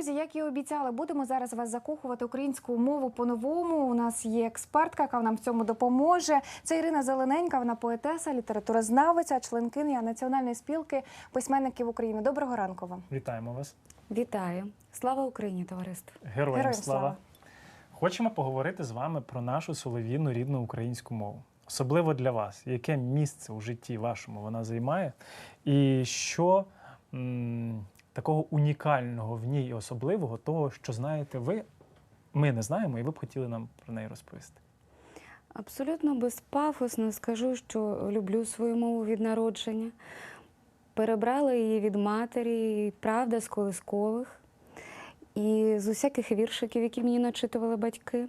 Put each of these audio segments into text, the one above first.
Друзі, як і обіцяли, будемо зараз вас закохувати українську мову по-новому. У нас є експертка, яка нам в цьому допоможе. Це Ірина Зелененька, вона поетеса, літературознавиця, членкиня Національної спілки письменників України. Доброго ранку вам. Вітаємо вас. Вітаю! Слава Україні, товариство! Героям, Героям слава. слава. Хочемо поговорити з вами про нашу солов'їну рідну українську мову. Особливо для вас, яке місце у житті вашому вона займає, і що такого унікального в ній особливого, того, що знаєте ви, ми не знаємо, і ви б хотіли нам про неї розповісти. Абсолютно безпафосно скажу, що люблю свою мову від народження. Перебрала її від матері, правда з колискових, і з усяких віршиків, які мені начитували батьки.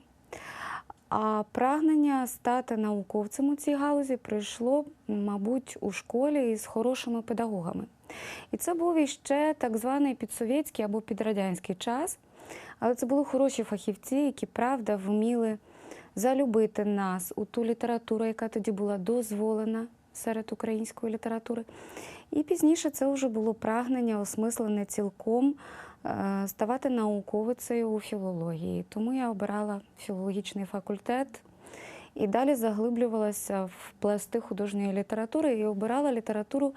А прагнення стати науковцем у цій галузі прийшло, мабуть, у школі із хорошими педагогами. І це був іще так званий підсовєтський або підрадянський час. Але це були хороші фахівці, які правда вміли залюбити нас у ту літературу, яка тоді була дозволена серед української літератури. І пізніше це вже було прагнення осмислене цілком е, ставати науковицею у філології. Тому я обирала філологічний факультет і далі заглиблювалася в пласти художньої літератури і обирала літературу,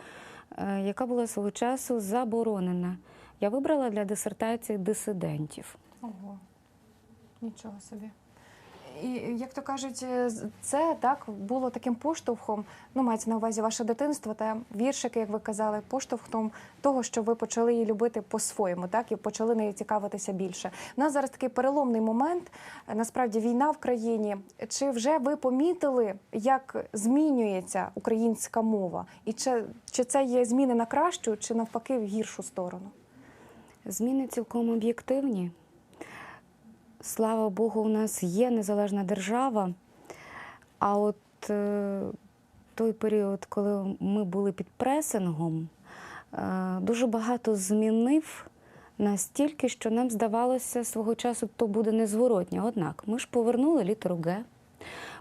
яка була свого часу заборонена. Я вибрала для дисертації дисидентів. Ого, нічого собі. І як то кажуть, е, це так було таким поштовхом. Ну, мається на увазі ваше дитинство та віршики, як ви казали, поштовхом того, що ви почали її любити по-своєму, так і почали нею цікавитися більше. У нас зараз такий переломний момент. Насправді війна в країні. Чи вже ви помітили, як змінюється українська мова? І чи, чи це є зміни на кращу, чи навпаки в гіршу сторону? Зміни цілком об'єктивні. Слава Богу, у нас є незалежна держава. А от е, той період, коли ми були під пресингом, е, дуже багато змінив настільки, що нам здавалося свого часу, то буде незворотньо. Однак ми ж повернули літеру Г.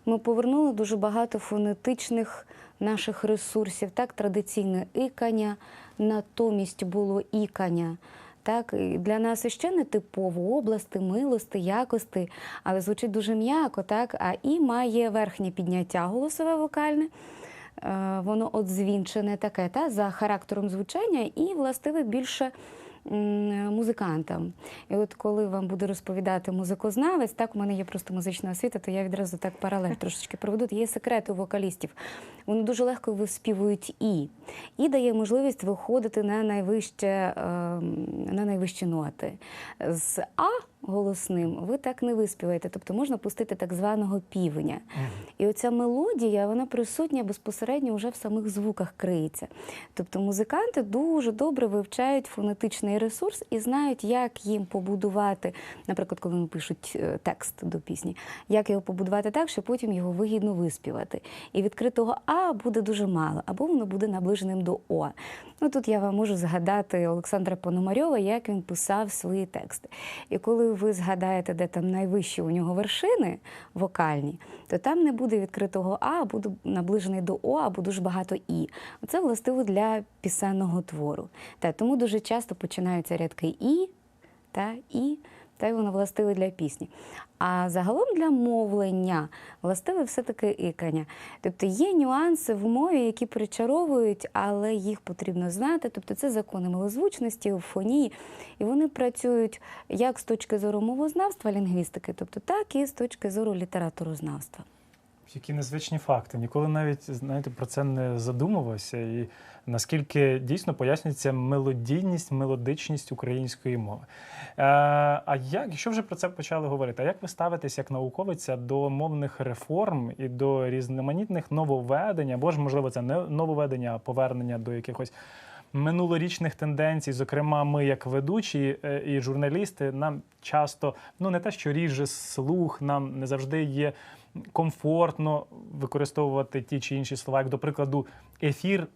Ми повернули дуже багато фонетичних наших ресурсів, так, традиційне ікання, натомість було ікання. Так, для нас іще не типово. Области, милости, якости, але звучить дуже м'яко, так? А і має верхнє підняття голосове вокальне, е, воно одзвінчене таке, та, за характером звучання, і властиве більше музикантам. І от коли вам буде розповідати музикознавець, так у мене є просто музична освіта, то я відразу так паралель трошечки проведу. Є секрети у вокалістів. Вони дуже легко виспівують і. І дає можливість виходити на найвище, ем, на найвищі ноти. З А голосним ви так не виспіваєте, тобто можна пустити так званого півеня. І оця мелодія, вона присутня безпосередньо вже в самих звуках криється. Тобто музиканти дуже добре вивчають фонетичний ресурс і знають, як їм побудувати, наприклад, коли вони пишуть е, текст до пісні, як його побудувати так, щоб потім його вигідно виспівати. І відкритого А буде дуже мало, або воно буде наближеним до О. Ну тут я вам можу згадати Олександра Пономарьова, як він писав свої тексти. І коли ви згадаєте, де там найвищі у нього вершини вокальні, то там не буде відкритого А, а буде наближений до О, або дуже багато І. Це властиво для пісенного твору. Та, тому дуже часто починаються рядки І та І, та й воно властиве для пісні. А загалом для мовлення властиве все-таки ікання. Тобто є нюанси в мові, які причаровують, але їх потрібно знати. Тобто це закони милозвучності, фонії, і вони працюють як з точки зору мовознавства, лінгвістики, тобто так і з точки зору літературознавства. Які незвичні факти. Ніколи навіть знаєте, про це не задумувався. І наскільки дійсно пояснюється мелодійність, мелодичність української мови. Е, а як, якщо вже про це почали говорити, а як ви ставитесь як науковиця до мовних реформ і до різноманітних нововведень, або ж, можливо, це не нововведення, а повернення до якихось минулорічних тенденцій, зокрема, ми, як ведучі е, і журналісти, нам часто ну не те, що ріже слух, нам не завжди є комфортно використовувати ті чи інші слова, як до прикладу, ефір,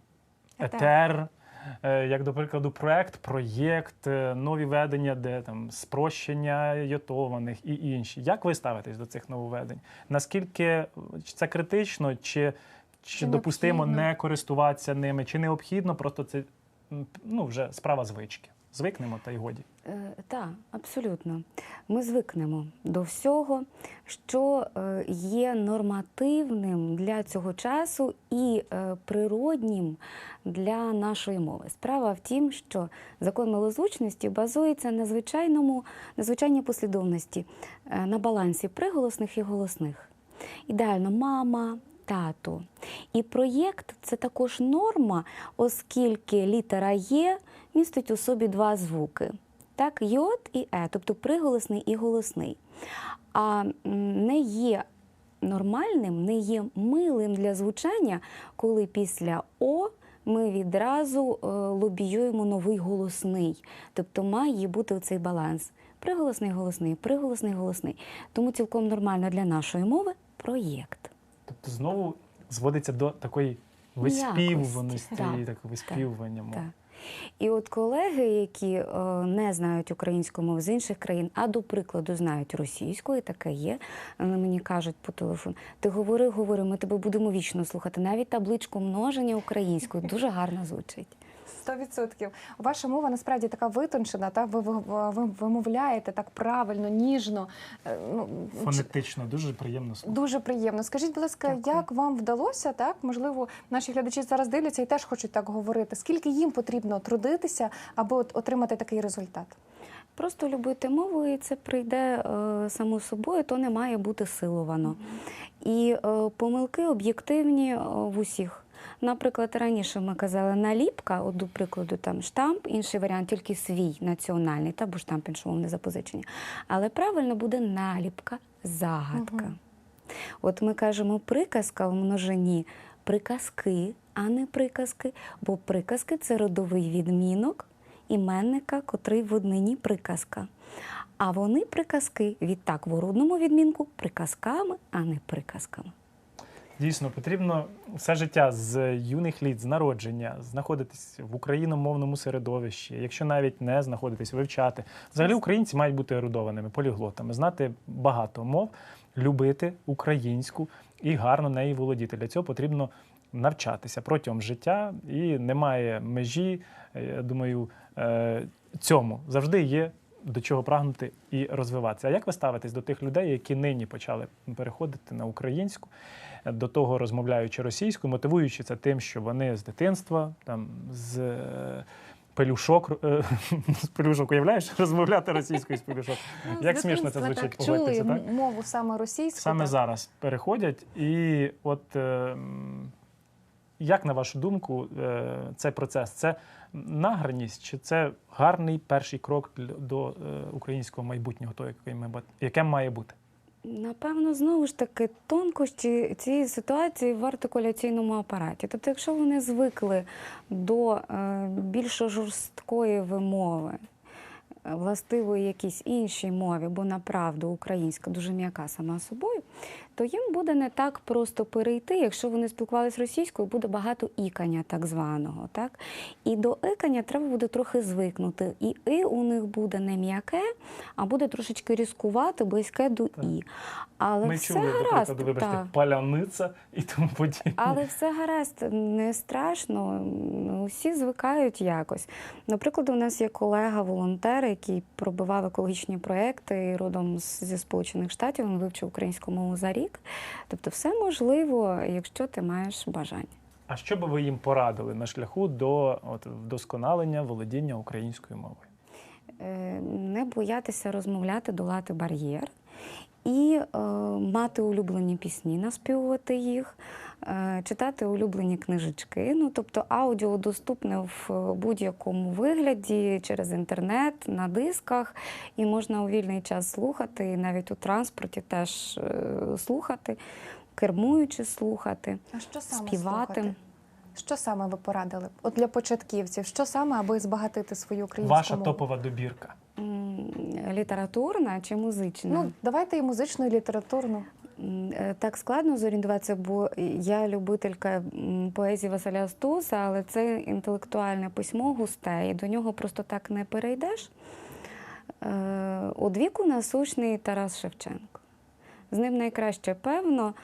Етер. е, Як, до прикладу, проект, проєкт, е, нові ведення, де там спрощення йотованих і інші. Як ви ставитесь до цих нововведень? Наскільки це критично, чи, чи, Чи допустимо необхідно? не користуватися ними, чи необхідно, просто це ну, вже справа звички. Звикнемо та й годі. Е, Так, абсолютно. Ми звикнемо до всього, що е, є нормативним для цього часу і е, природнім для нашої мови. Справа в тім, що закон милозвучності базується на звичайному, на звичайній послідовності, на балансі приголосних і голосних. Ідеально мама, тато. І проєкт це також норма, оскільки літера Є містить у собі два звуки. Так, йод і е, тобто приголосний і голосний. А не є нормальним, не є милим для звучання, коли після О ми відразу е, лобіюємо новий голосний. Тобто має бути цей баланс. Приголосний, голосний, приголосний, голосний. Тому цілком нормально для нашої мови проєкт. Тобто знову зводиться до такої виспівуваності, Так, так виспівування мови. Так. І от колеги, які е, не знають українську мову з інших країн, а до прикладу знають російську, і таке є. Вони мені кажуть по телефону: ти говори, говори, ми тебе будемо вічно слухати. Навіть табличку множення українською дуже гарно звучить. Сто відсотків. Ваша мова насправді така витончена, та ви, ви, ви вимовляєте так правильно, ніжно. Е, Ну, Фонетично, дуже приємно слухати. Дуже приємно. Скажіть, будь ласка, Дякую. як вам вдалося так? Можливо, наші глядачі зараз дивляться і теж хочуть так говорити. Скільки їм потрібно трудитися, аби от отримати такий результат? Просто любити мову, і це прийде е, само собою, то не має бути силовано. І е, помилки об'єктивні е, в усіх. Наприклад, раніше ми казали наліпка, от до прикладу, там штамп, інший варіант тільки свій національний, та бо штамп іншомовне запозичення. Але правильно буде наліпка, загадка. Мгм. От ми кажемо приказка в множині приказки, а не приказки, бо приказки це родовий відмінок іменника, котрий в однині приказка. А вони приказки відтак в орудному відмінку приказками, а не приказками. Дійсно, потрібно все життя з юних літ, з народження, знаходитись в україномовному середовищі, якщо навіть не знаходитись, вивчати. Взагалі українці мають бути ерудованими, поліглотами, знати багато мов, любити українську і гарно нею володіти. Для цього потрібно навчатися протягом життя, і немає межі. е, Я думаю, е, цьому завжди є до чого прагнути і розвиватися. А як ви ставитесь до тих людей, які нині почали переходити на українську? до того розмовляючи російською, мотивуючи це тим, що вони з дитинства, там з е, пелюшок, е, з пелюшок уявляєш, розмовляти російською з пелюшок. Ну, Як смішно це звучить, так чули так? мову саме російську. Саме так. зараз переходять. І от е, м, як на вашу думку, е, цей процес це награність, чи це гарний перший крок до е, українського майбутнього, того, яке має бути? Напевно, знову ж таки, тонкощі цієї ситуації в артикуляційному апараті. Тобто, якщо вони звикли до е, більш жорсткої вимови, властивої якійсь іншій мові, бо направду українська дуже м'яка сама собою, то їм буде не так просто перейти, якщо вони спілкувалися російською, буде багато ікання так званого. Так? І до икання треба буде трохи звикнути. І и у них буде не м'яке, а буде трошечки різкувати, близьке до Так. і. Але Ми все чули, гаразд. вибачте, так. паляниця і тому подібне. Але все гаразд, не страшно. Усі звикають якось. Наприклад, у нас є колега-волонтер, який пробивав екологічні проекти і родом зі Сполучених Штатів. Він вивчив українську мову за рік. Тобто, все можливо, якщо ти маєш бажання. А що би ви їм порадили на шляху до от, вдосконалення володіння українською мовою? Е, не боятися розмовляти, долати бар'єр і е, мати улюблені пісні, наспівувати їх, е, читати улюблені книжечки. Ну, тобто аудіо доступне в будь-якому вигляді через інтернет, на дисках, і можна у вільний час слухати, і навіть у транспорті теж е, слухати, кермуючи слухати, А що саме співати. слухати? Що саме ви порадили? От для початківців, що саме, аби збагатити свою українську Ваша мову? топова добірка. Літературна чи музична? Ну, давайте і музичну, і літературну. Е, Так складно зорієнтуватися, бо я любителька поезії Василя Стуса, але це інтелектуальне письмо густе, і до нього просто так не перейдеш. Одвіку віку насущний Тарас Шевченко. З ним найкраще певно.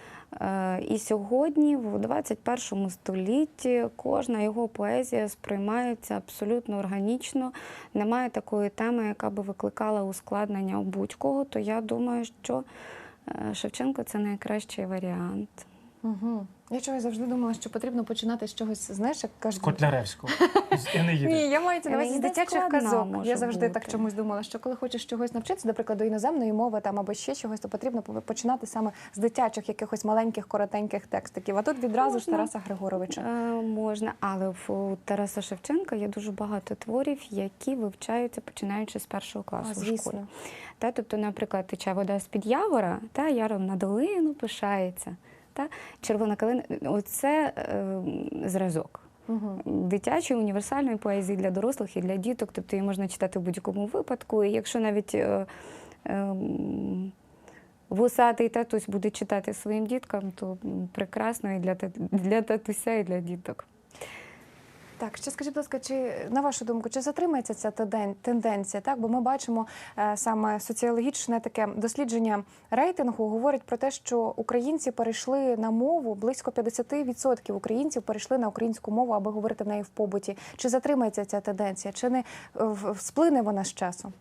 Е, І сьогодні, в 21 столітті, кожна його поезія сприймається абсолютно органічно. Немає такої теми, яка би викликала ускладнення у будь-кого. То я думаю, що е, Шевченко це найкращий варіант. Угу. Я чогось завжди думала, що потрібно починати з чогось, знаєш, як кажуть. З Котляревського, з Енеїди. Ні, я маю на увазі з дитячих казок. Я завжди бути. так чомусь думала, що коли хочеш чогось навчитися, до прикладу, іноземної мови там або ще чогось, то потрібно починати саме з дитячих якихось маленьких коротеньких текстиків. А тут відразу ж Тараса Григоровича. Е, Можна, але в у Тараса Шевченка є дуже багато творів, які вивчаються починаючи з першого класу А, в школі. звісно. Та, тобто, наприклад, тече вода з-під явора, та яром на долину пишається. Та, червона калина оце е, зразок. Угу. Дитячої універсальної поезії для дорослих і для діток, тобто її можна читати в будь-якому випадку. І якщо навіть е, е, вусатий татусь буде читати своїм діткам, то прекрасно і для, для татуся, і для діток. Так, ще скажіть, будь ласка, чи на вашу думку, чи затримається ця тенденція? Так, бо ми бачимо е, саме соціологічне таке дослідження рейтингу говорить про те, що українці перейшли на мову близько 50% українців перейшли на українську мову, аби говорити в неї в побуті. Чи затримається ця тенденція, чи не сплине вона з часом?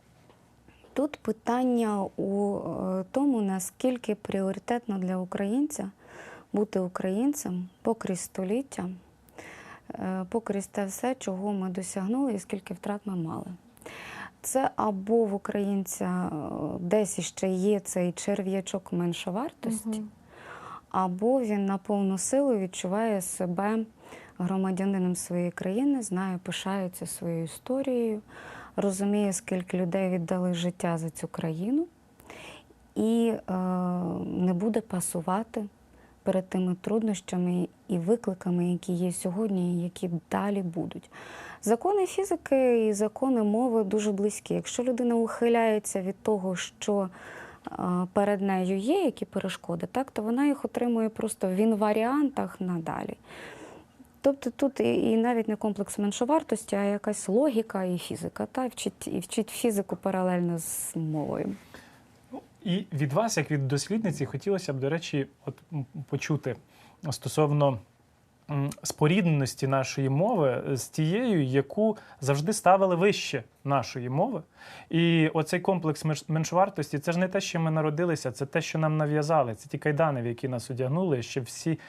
Тут питання у е, тому, наскільки пріоритетно для українця бути українцем покрізь століття, покрізь те все, чого ми досягнули і скільки втрат ми мали. Це або в українця е, десь іще є цей черв'ячок меншовартості, Мгм. або він на повну силу відчуває себе громадянином своєї країни, знає, пишається своєю історією, розуміє, скільки людей віддали життя за цю країну, і е, не буде пасувати перед тими труднощами і викликами, які є сьогодні, і які далі будуть. Закони фізики і закони мови дуже близькі. Якщо людина ухиляється від того, що е, перед нею є які перешкоди, так, то вона їх отримує просто в інваріантах надалі. Тобто тут і, і навіть не комплекс меншовартості, а якась логіка і фізика, та вчить, і вчить фізику паралельно з мовою. І від вас, як від дослідниці, хотілося б, до речі, от почути стосовно спорідненості нашої мови з тією, яку завжди ставили вище нашої мови. І оцей комплекс менш- меншовартості це ж не те, що ми народилися, це те, що нам нав'язали. Це ті кайдани, в які нас одягнули ще всі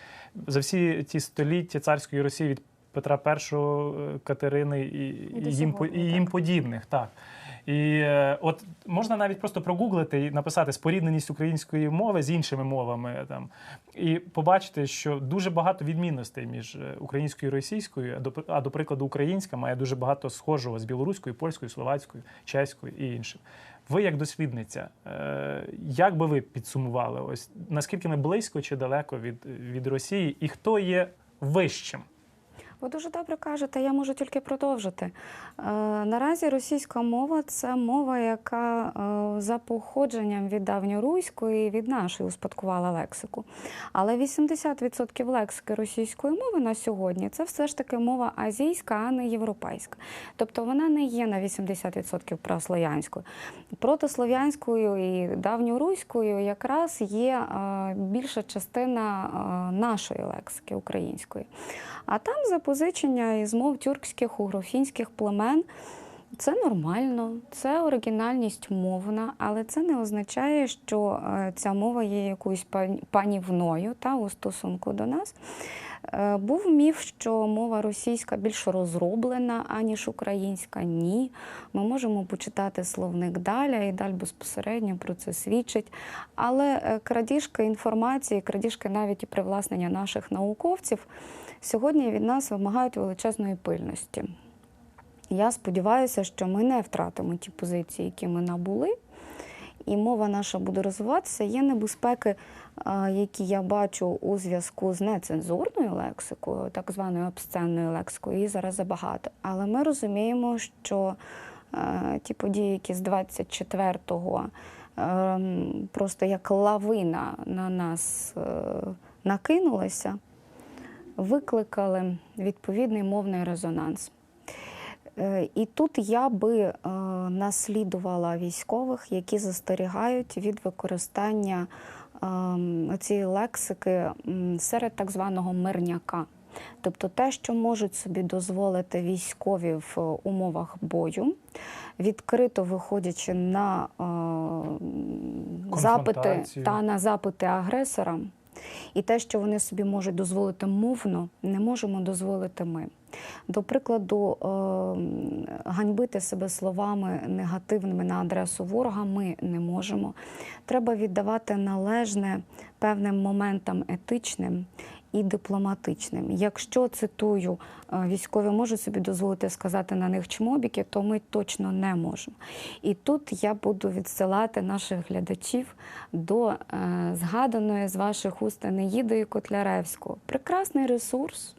за всі ті століття царської Росії від Петра І, е, Катерини і, І і, їм, сьогодні, і їм подібних. Так. І е, от можна навіть просто прогуглити і написати спорідненість української мови з іншими мовами там, і побачити, що дуже багато відмінностей між е, українською і російською, а до, а до прикладу, українська має дуже багато схожого з білоруською, польською, словацькою, чеською і іншим. Ви, як дослідниця, е, як би ви підсумували, ось наскільки ми близько чи далеко від, від Росії, і хто є вищим? Ви дуже добре кажете, я можу тільки продовжити. Е, наразі російська мова це мова, яка е, за походженням від давньоруської і від нашої успадкувала лексику. Але 80% лексики російської мови на сьогодні це все ж таки мова азійська, а не європейська. Тобто вона не є на 80% прослов'янською. Протослов'янською і давньоруською якраз є е, більша частина нашої лексики української. А там запозичення із мов тюркських, угрофінських племен. Це нормально, це оригінальність мовна, але це не означає, що е, ця мова є якоюсь пан- панівною та, у стосунку до нас. Е, Був міф, що мова російська більш розроблена, аніж українська. Ні. Ми можемо почитати словник Даля, і Даль безпосередньо про це свідчить. Але е, крадіжки інформації, крадіжки навіть і привласнення наших науковців сьогодні від нас вимагають величезної пильності. Я сподіваюся, що ми не втратимо ті позиції, які ми набули, і мова наша буде розвиватися. Є небезпеки, які я бачу у зв'язку з нецензурною лексикою, так званою обсценною лексикою, її зараз забагато. Але ми розуміємо, що е, ті події, які з 24-го ем, просто як лавина на нас е, накинулися, викликали відповідний мовний резонанс. Е, І тут я би е, наслідувала військових, які застерігають від використання ем, цієї лексики серед так званого мирняка. Тобто те, що можуть собі дозволити військові в умовах бою, відкрито виходячи на е, запити та на запити агресора, і те, що вони собі можуть дозволити мовно, не можемо дозволити ми. До прикладу, е, ганьбити себе словами негативними на адресу ворога ми не можемо. Треба віддавати належне певним моментам етичним і дипломатичним. Якщо цитую, е, військові можуть собі дозволити сказати на них чмобіки, то ми точно не можемо. І тут я буду відсилати наших глядачів до е, згаданої з ваших уст Енеїди Котляревського. Прекрасний ресурс.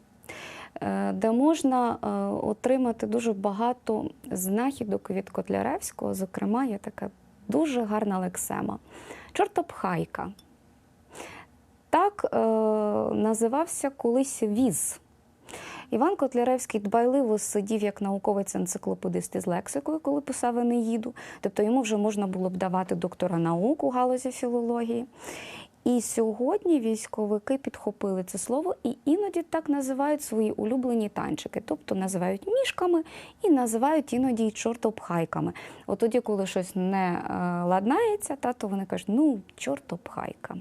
е, Де можна отримати дуже багато знахідок від Котляревського. Зокрема, є така дуже гарна лексема. Чортопхайка. Так е, називався колись віз. Іван Котляревський дбайливо сидів як науковець-енциклопедист із лексикою, коли писав Енеїду. Тобто йому вже можна було б давати доктора наук у галузі філології. І сьогодні військовики підхопили це слово і іноді так називають свої улюблені танчики, тобто називають мішками і називають іноді й чортопхайками. От тоді, коли щось не е, ладнається, та, то вони кажуть, ну, чортопхайка.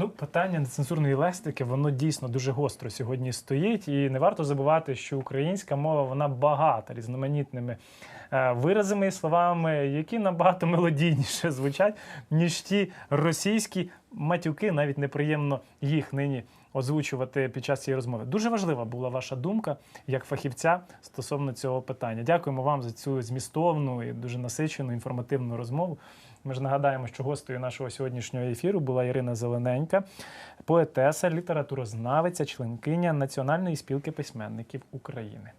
Ну, питання нецензурної лексики, воно дійсно дуже гостро сьогодні стоїть, і не варто забувати, що українська мова вона багата різноманітними е, виразами і словами, які набагато мелодійніше звучать, ніж ті російські матюки. Навіть неприємно їх нині озвучувати під час цієї розмови. Дуже важлива була ваша думка як фахівця стосовно цього питання. Дякуємо вам за цю змістовну і дуже насичену інформативну розмову. Ми ж нагадаємо, що гостею нашого сьогоднішнього ефіру була Ірина Зелененька, поетеса, літературознавиця, членкиня Національної спілки письменників України.